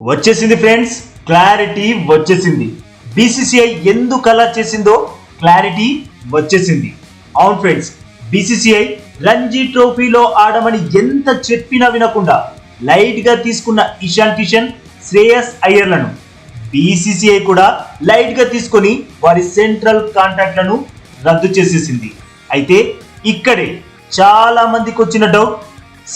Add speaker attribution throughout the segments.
Speaker 1: వచ్చేసింది friends clarity వచ్చేసింది. BCCI ఎందుకు అలా చేసిందో క్లారిటీ వచ్చేసింది. అవును ఫ్రెండ్స్ బీసీసీఐ రంజీ ట్రోఫీలో ఆడమని ఎంత చెప్పినా వినకుండా లైట్గా తీసుకున్న ఇషాన్ కిషన్ శ్రేయస్ అయ్యర్లను బీసీసీఐ కూడా లైట్గా తీసుకొని వారి సెంట్రల్ కాంట్రాక్ట్లను రద్దు చేసేసింది. అయితే ఇక్కడే చాలా మందికి వచ్చిన డౌట్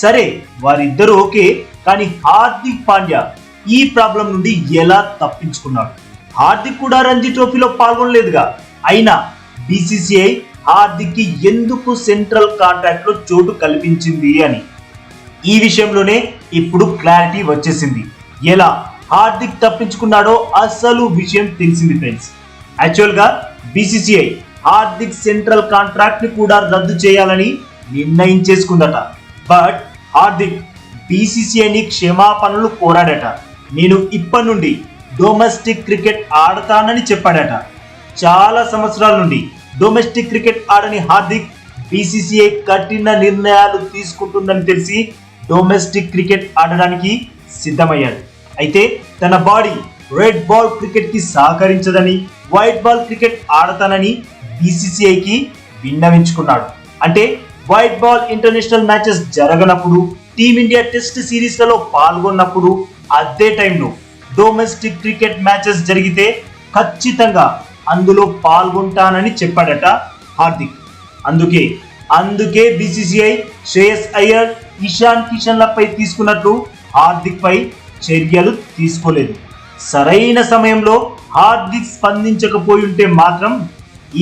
Speaker 1: సరే వారిద్దరూ ఓకే కానీ హార్దిక్ పాండ్యా ఈ ప్రాబ్లం నుండి ఎలా తప్పించుకున్నాడు? హార్దిక్ కూడా రంజీ ట్రోఫీలో పాల్గొనలేదుగా. అయినా బీసీసీఐ హార్దిక్కి ఎందుకు సెంట్రల్ కాంట్రాక్ట్లో చోటు కల్పించింది అని. ఈ విషయంలోనే ఇప్పుడు క్లారిటీ వచ్చేసింది. ఎలా హార్దిక్ తప్పించుకున్నాడో అసలు విషయం తెలిసింది ఫ్రెండ్స్. యాక్చువల్గా బీసీసీఐ హార్దిక్ సెంట్రల్ కాంట్రాక్ట్ని కూడా రద్దు చేయాలని నిర్ణయించేసుకుందట బట్ హార్దిక్ బీసీసీఐని క్షమాపణలు కోరాడట. నేను ఇప్పటి నుండి డొమెస్టిక్ క్రికెట్ ఆడతానని చెప్పాడట. చాలా సంవత్సరాల నుండి డొమెస్టిక్ క్రికెట్ ఆడని హార్దిక్ బీసీసీఐ కఠిన నిర్ణయాలు తీసుకుంటుందని తెలిసి డొమెస్టిక్ క్రికెట్ ఆడడానికి సిద్ధమయ్యాడు. అయితే తన బాడీ రెడ్ బాల్ క్రికెట్కి సహకరించదని వైట్ బాల్ క్రికెట్ ఆడతానని బీసీసీఐకి విన్నవించుకున్నాడు. అంటే వైట్ బాల్ ఇంటర్నేషనల్ మ్యాచెస్ జరగనప్పుడు టీమిండియా టెస్ట్ సిరీస్లలో పాల్గొన్నప్పుడు అదే టైంలో డొమెస్టిక్ క్రికెట్ మ్యాచెస్ జరిగితే ఖచ్చితంగా అందులో పాల్గొంటానని చెప్పాడట హార్దిక్. అందుకే అందుకే బీసీసీఐ శ్రేయస్ అయ్యర్ ఇషాన్ కిషన్లపై తీసుకున్నట్టు హార్దిక్ పై చర్యలు తీసుకోలేదు. సరైన సమయంలో హార్దిక్ స్పందించకపోయి ఉంటే మాత్రం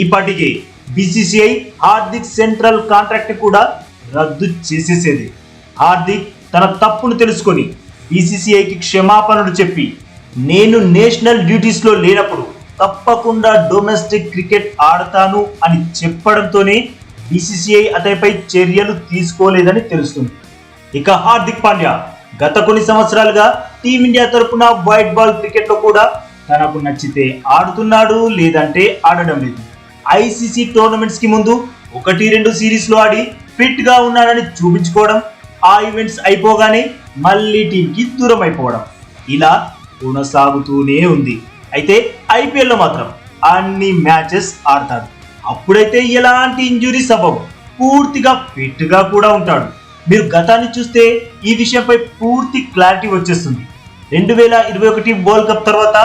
Speaker 1: ఈపాటికే బీసీసీఐ హార్దిక్ సెంట్రల్ కాంట్రాక్ట్ కూడా రద్దు చేసేసేది. హార్దిక్ తన తప్పును తెలుసుకొని బీసీసీఐకి క్షమాపణలు చెప్పి నేను నేషనల్ డ్యూటీస్లో లేనప్పుడు తప్పకుండా డొమెస్టిక్ క్రికెట్ ఆడతాను అని చెప్పడంతోనే బీసీసీఐ అతనిపై చర్యలు తీసుకోలేదని తెలుస్తుంది. ఇక హార్దిక్ పాండ్యా గత కొన్ని సంవత్సరాలుగా టీమిండియా తరపున వైట్ బాల్ క్రికెట్లో కూడా తనకు నచ్చితే ఆడుతున్నాడు లేదంటే ఆడడం లేదు. ఐసీసీ టోర్నమెంట్స్కి ముందు ఒకటి రెండు సిరీస్లో ఆడి ఫిట్గా ఉన్నాడని చూపించుకోవడం ఆ ఈవెంట్స్ అయిపోగానే మళ్ళీ టీంకి దూరం అయిపోవడం. ఇలా కొనసాగుతూనే ఉంది. అయితే ఐపీఎల్లో మాత్రం అన్ని మ్యాచెస్ ఆడతాడు. అప్పుడైతే ఎలాంటి ఇంజురీ అవ్వవు పూర్తిగా ఫిట్గా కూడా ఉంటాడు. మీరు గతాన్ని చూస్తే ఈ విషయంపై పూర్తి క్లారిటీ వచ్చేస్తుంది. రెండు వేల ఇరవై ఒకటి వరల్డ్ కప్ తర్వాత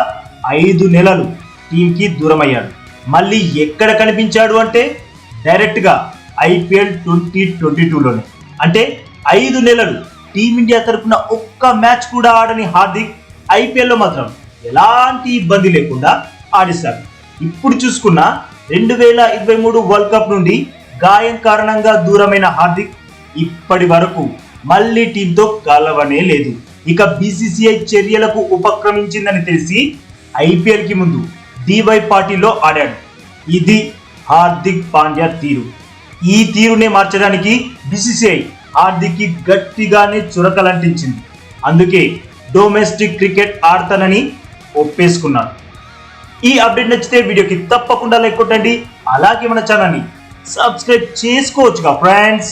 Speaker 1: ఐదు నెలలు టీంకి దూరం అయ్యాడు మళ్ళీ ఎక్కడ కనిపించాడు అంటే డైరెక్ట్గా ఐపీఎల్ ట్వంటీ ట్వంటీ టూలోనే. అంటే ఐదు నెలలు టీమిండియా తరపున ఒక్క మ్యాచ్ కూడా ఆడని హార్దిక్ ఐపీఎల్లో మాత్రం ఎలాంటి ఇబ్బంది లేకుండా ఆడిస్తాడు ఇప్పుడు చూసుకున్న రెండు వేల ఇరవై మూడు వరల్డ్ కప్ నుండి గాయం కారణంగా దూరమైన హార్దిక్ ఇప్పటి వరకు మళ్ళీ టీంతో కలవనే లేదు. ఇక బీసీసీఐ చర్యలకు ఉపక్రమించిందని తెలిసి ఐపీఎల్కి ముందు డివై పార్టీలో ఆడాడు. ఇది హార్దిక్ పాండ్యా తీరు. ఈ తీరునే మార్చడానికి బీసీసీఐ హార్దిక్ గట్టిగానే చురకలంటించింది. అందుకే డొమెస్టిక్ క్రికెట్ ఆడతానని ఒప్పేసుకున్నాడు. ఈ అప్డేట్ నచ్చితే వీడియోకి తప్పకుండా లైక్ కొట్టండి. అలాగే మన ఛానల్ని సబ్స్క్రైబ్ చేసుకోవచ్చుగా ఫ్రెండ్స్.